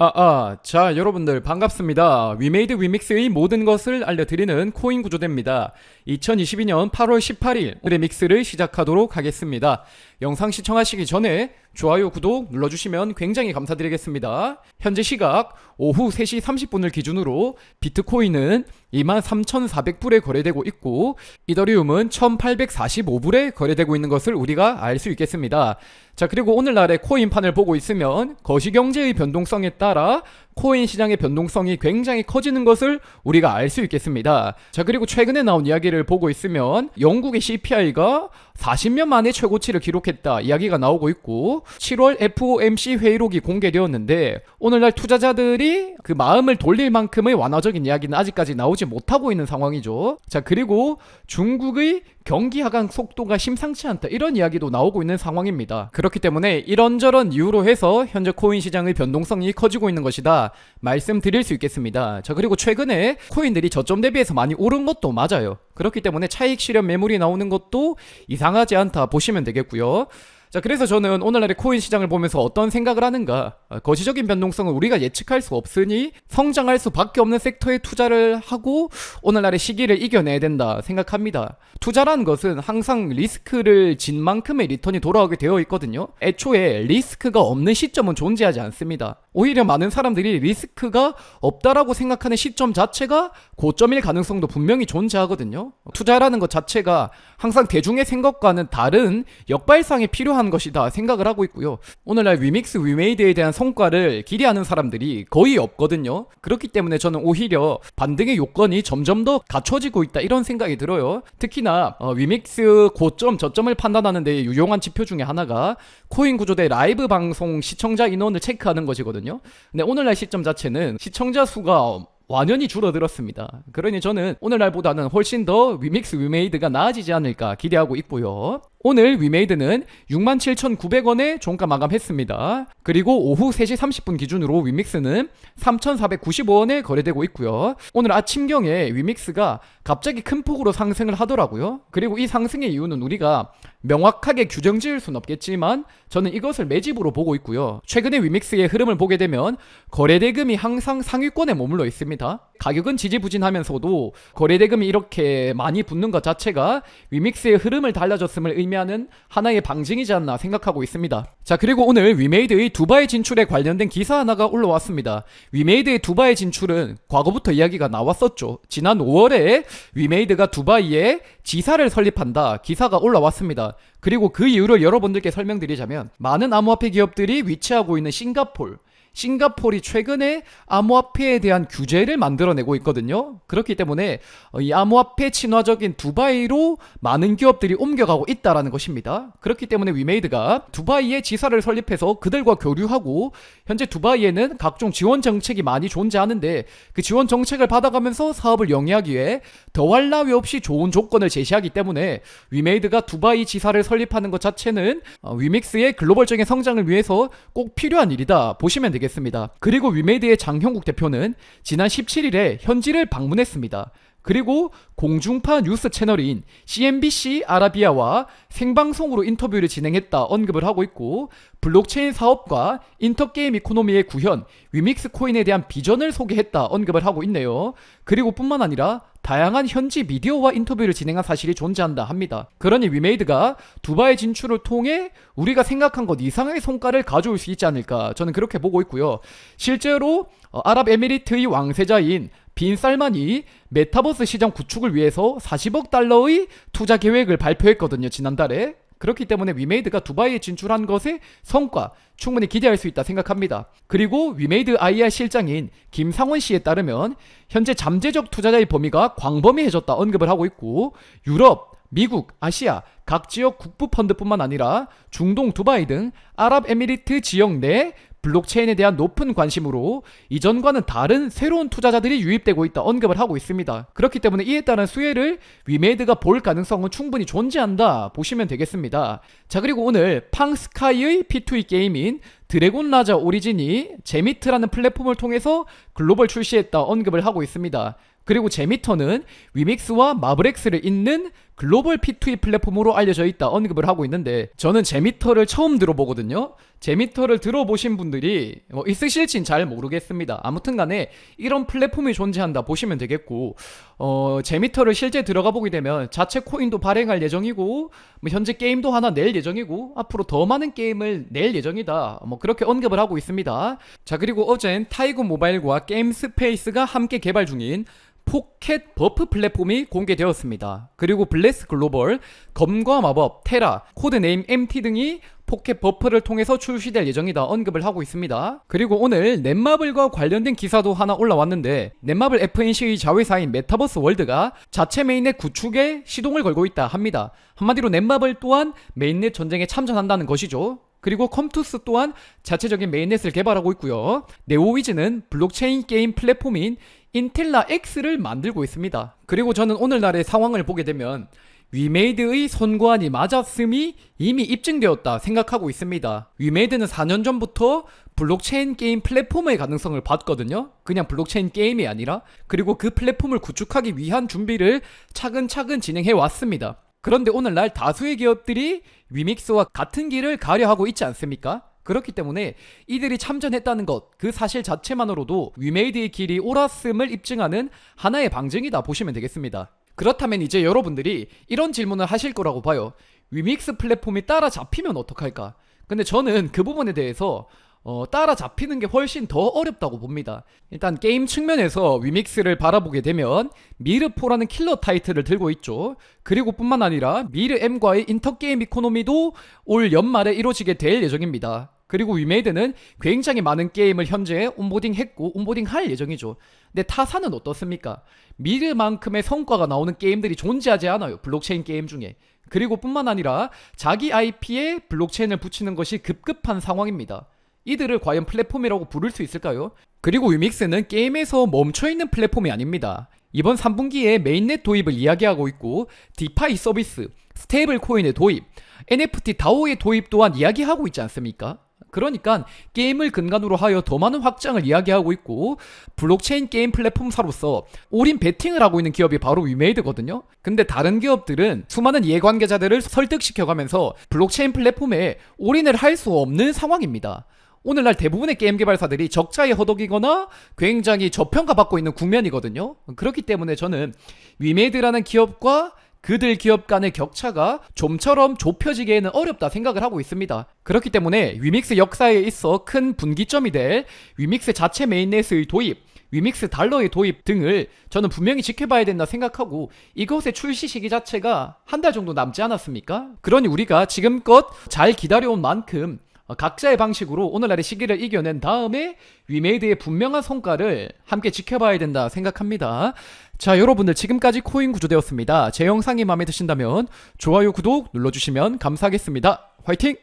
아, 아, 자, 여러분들 반갑습니다. 위메이드 위믹스의 모든 것을 알려드리는 코인 구조대입니다. 2022년 8월 18일 오늘의 믹스를 시작하도록 하겠습니다. 영상 시청하시기 전에 좋아요, 구독 눌러주시면 굉장히 감사드리겠습니다. 현재 시각 오후 3시 30분을 기준으로 비트코인은 23,400불에 거래되고 있고 이더리움은 1,845불에 거래되고 있는 것을 우리가 알 수 있겠습니다. 자, 그리고 오늘날의 코인판을 보고 있으면 거시경제의 변동성에 따라 코인 시장의 변동성이 굉장히 커지는 것을 우리가 알 수 있겠습니다. 자, 그리고 최근에 나온 이야기를 보고 있으면 영국의 CPI가 40년 만에 최고치를 기록했다 이야기가 나오고 있고 7월 FOMC 회의록이 공개되었는데 오늘날 투자자들이 그 마음을 돌릴 만큼의 완화적인 이야기는 아직까지 나오지 못하고 있는 상황이죠. 자, 그리고 중국의 경기 하강 속도가 심상치 않다 이런 이야기도 나오고 있는 상황입니다. 그렇기 때문에 이런저런 이유로 해서 현재 코인 시장의 변동성이 커지고 있는 것이다 말씀드릴 수 있겠습니다. 자 그리고 최근에 코인들이 저점 대비해서 많이 오른 것도 맞아요. 그렇기 때문에 차익 실현 매물이 나오는 것도 이상하지 않다 보시면 되겠고요. 자, 그래서 저는 오늘날의 코인 시장을 보면서 어떤 생각을 하는가? 아, 거시적인 변동성은 우리가 예측할 수 없으니 성장할 수밖에 없는 섹터에 투자를 하고 오늘날의 시기를 이겨내야 된다 생각합니다. 투자라는 것은 항상 리스크를 진 만큼의 리턴이 돌아오게 되어 있거든요. 애초에 리스크가 없는 시점은 존재하지 않습니다. 오히려 많은 사람들이 리스크가 없다라고 생각하는 시점 자체가 고점일 가능성도 분명히 존재하거든요. 투자라는 것 자체가 항상 대중의 생각과는 다른 역발상에 필요한 것이다 생각을 하고 있고요. 오늘날 위믹스 위메이드에 대한 성과를 기대하는 사람들이 거의 없거든요. 그렇기 때문에 저는 오히려 반등의 요건이 점점 더 갖춰지고 있다 이런 생각이 들어요. 특히나 어, 위믹스 고점 저점을 판단하는 데 유용한 지표 중에 하나가 코인 구조 대 라이브 방송 시청자 인원을 체크하는 것이거든요. 근데 오늘날 시점 자체는 시청자 수가 완연히 줄어들었습니다. 그러니 저는 오늘날보다는 훨씬 더 위믹스 위메이드가 나아지지 않을까 기대하고 있고요. 오늘 위메이드는 67,900원에 종가 마감했습니다. 그리고 오후 3시 30분 기준으로 위믹스는 3,495원에 거래되고 있고요. 오늘 아침경에 위믹스가 갑자기 큰 폭으로 상승을 하더라고요. 그리고 이 상승의 이유는 우리가 명확하게 규정 지을 순 없겠지만 저는 이것을 매집으로 보고 있고요. 최근에 위믹스의 흐름을 보게 되면 거래대금이 항상 상위권에 머물러 있습니다. 가격은 지지부진하면서도 거래대금이 이렇게 많이 붙는 것 자체가 위믹스의 흐름을 달라졌음을 의미 하는 하나의 방증이지 않나 생각하고 있습니다. 자, 그리고 오늘 위메이드의 두바이 진출에 관련된 기사 하나가 올라왔습니다. 위메이드의 두바이 진출은 과거부터 이야기가 나왔었죠. 지난 5월에 위메이드가 두바이에 지사를 설립한다 기사가 올라왔습니다. 그리고 그 이유를 여러분들께 설명드리자면 많은 암호화폐 기업들이 위치하고 있는 싱가폴 싱가폴이 최근에 암호화폐에 대한 규제를 만들어내고 있거든요. 그렇기 때문에 어, 이 암호화폐 친화적인 두바이로 많은 기업들이 옮겨가고 있다라는 것입니다. 그렇기 때문에 위메이드가 두바이에 지사를 설립해서 그들과 교류하고 현재 두바이에는 각종 지원 정책이 많이 존재하는데 그 지원 정책을 받아가면서 사업을 영위하기 위해 더할 나위 없이 좋은 조건을 제시하기 때문에 위메이드가 두바이 지사를 설립하는 것 자체는 어, 위믹스의 글로벌적인 성장을 위해서 꼭 필요한 일이다 보시면 되겠습니다. 되겠습니다. 그리고 위메이드의 장형국 대표는 지난 17일에 현지를 방문했습니다. 그리고 공중파 뉴스 채널인 CNBC 아라비아와 생방송으로 인터뷰를 진행했다 언급을 하고 있고 블록체인 사업과 인터게임 이코노미의 구현, 위믹스 코인에 대한 비전을 소개했다 언급을 하고 있네요. 그리고 뿐만 아니라 다양한 현지 미디어와 인터뷰를 진행한 사실이 존재한다 합니다. 그러니 위메이드가 두바이 진출을 통해 우리가 생각한 것 이상의 성과를 가져올 수 있지 않을까 저는 그렇게 보고 있고요. 실제로 어, 아랍에미리트의 왕세자인 빈 살만이 메타버스 시장 구축을 위해서 40억 달러의 투자 계획을 발표했거든요, 지난달에. 그렇기 때문에 위메이드가 두바이에 진출한 것의 성과 충분히 기대할 수 있다 생각합니다. 그리고 위메이드 IR 실장인 김상원 씨에 따르면 현재 잠재적 투자자의 범위가 광범위해졌다 언급을 하고 있고 유럽, 미국, 아시아 각 지역 국부 펀드뿐만 아니라 중동 두바이 등 아랍에미리트 지역 내 블록체인에 대한 높은 관심으로 이전과는 다른 새로운 투자자들이 유입되고 있다 언급을 하고 있습니다. 그렇기 때문에 이에 따른 수혜를 위메이드가 볼 가능성은 충분히 존재한다 보시면 되겠습니다. 자 그리고 오늘 팡스카이의 P2E 게임인 드래곤 라자 오리진이 제미트라는 플랫폼을 통해서 글로벌 출시했다 언급을 하고 있습니다. 그리고 제미터는 위믹스와 마블엑스를 잇는 글로벌 P2E 플랫폼으로 알려져 있다 언급을 하고 있는데 저는 제미터를 처음 들어보거든요. 제미터를 들어보신 분들이 뭐 있으실진 잘 모르겠습니다. 아무튼 간에 이런 플랫폼이 존재한다 보시면 되겠고 어, 제미터를 실제 들어가 보게 되면 자체 코인도 발행할 예정이고 뭐 현재 게임도 하나 낼 예정이고 앞으로 더 많은 게임을 낼 예정이다. 뭐 그렇게 언급을 하고 있습니다. 자 그리고 어젠 타이거 모바일과 게임 스페이스가 함께 개발 중인 포켓 버프 플랫폼이 공개되었습니다. 그리고 블레스 글로벌, 검과 마법, 테라, 코드네임 MT 등이 포켓 버프를 통해서 출시될 예정이다 언급을 하고 있습니다. 그리고 오늘 넷마블과 관련된 기사도 하나 올라왔는데 넷마블 FNC의 자회사인 메타버스 월드가 자체 메인넷 구축에 시동을 걸고 있다 합니다. 한마디로 넷마블 또한 메인넷 전쟁에 참전한다는 것이죠. 그리고 컴투스 또한 자체적인 메인넷을 개발하고 있고요. 네오위즈는 블록체인 게임 플랫폼인 인텔라 X를 만들고 있습니다. 그리고 저는 오늘날의 상황을 보게 되면 위메이드의 선관이 맞았음이 이미 입증되었다 생각하고 있습니다. 위메이드는 4년 전부터 블록체인 게임 플랫폼의 가능성을 봤거든요. 그냥 블록체인 게임이 아니라 그리고 그 플랫폼을 구축하기 위한 준비를 차근차근 진행해 왔습니다. 그런데 오늘날 다수의 기업들이 위믹스와 같은 길을 가려 하고 있지 않습니까? 그렇기 때문에 이들이 참전했다는 것, 그 사실 자체만으로도 위메이드의 길이 옳았음을 입증하는 하나의 방증이다 보시면 되겠습니다. 그렇다면 이제 여러분들이 이런 질문을 하실 거라고 봐요. 위믹스 플랫폼이 따라잡히면 어떡할까? 근데 저는 그 부분에 대해서 어, 따라잡히는 게 훨씬 더 어렵다고 봅니다. 일단 게임 측면에서 위믹스를 바라보게 되면 미르4라는 킬러 타이틀을 들고 있죠. 그리고 뿐만 아니라 미르 M과의 인터게임 이코노미도 올 연말에 이루어지게 될 예정입니다. 그리고 위메이드는 굉장히 많은 게임을 현재 온보딩 했고 온보딩 할 예정이죠. 근데 타사는 어떻습니까? 미르만큼의 성과가 나오는 게임들이 존재하지 않아요. 블록체인 게임 중에. 그리고 뿐만 아니라 자기 IP에 블록체인을 붙이는 것이 급급한 상황입니다. 이들을 과연 플랫폼이라고 부를 수 있을까요? 그리고 위믹스는 게임에서 멈춰있는 플랫폼이 아닙니다. 이번 3분기에 메인넷 도입을 이야기하고 있고 디파이 서비스, 스테이블 코인의 도입, NFT 다오의 도입 또한 이야기하고 있지 않습니까? 그러니까 게임을 근간으로 하여 더 많은 확장을 이야기하고 있고 블록체인 게임 플랫폼사로서 올인 베팅을 하고 있는 기업이 바로 위메이드거든요. 근데 다른 기업들은 수많은 이해관계자들을 설득시켜가면서 블록체인 플랫폼에 올인을 할 수 없는 상황입니다. 오늘날 대부분의 게임 개발사들이 적자에 허덕이거나 굉장히 저평가받고 있는 국면이거든요. 그렇기 때문에 저는 위메이드라는 기업과 그들 기업 간의 격차가 좀처럼 좁혀지기에는 어렵다 생각을 하고 있습니다. 그렇기 때문에 위믹스 역사에 있어 큰 분기점이 될 위믹스 자체 메인넷의 도입, 위믹스 달러의 도입 등을 저는 분명히 지켜봐야 된다 생각하고 이것의 출시 시기 자체가 한 달 정도 남지 않았습니까? 그러니 우리가 지금껏 잘 기다려온 만큼 어, 각자의 방식으로 오늘날의 시기를 이겨낸 다음에 위메이드의 분명한 성과를 함께 지켜봐야 된다 생각합니다. 자, 여러분들 지금까지 코인 구조되었습니다. 제 영상이 마음에 드신다면 좋아요, 구독 눌러주시면 감사하겠습니다. 화이팅!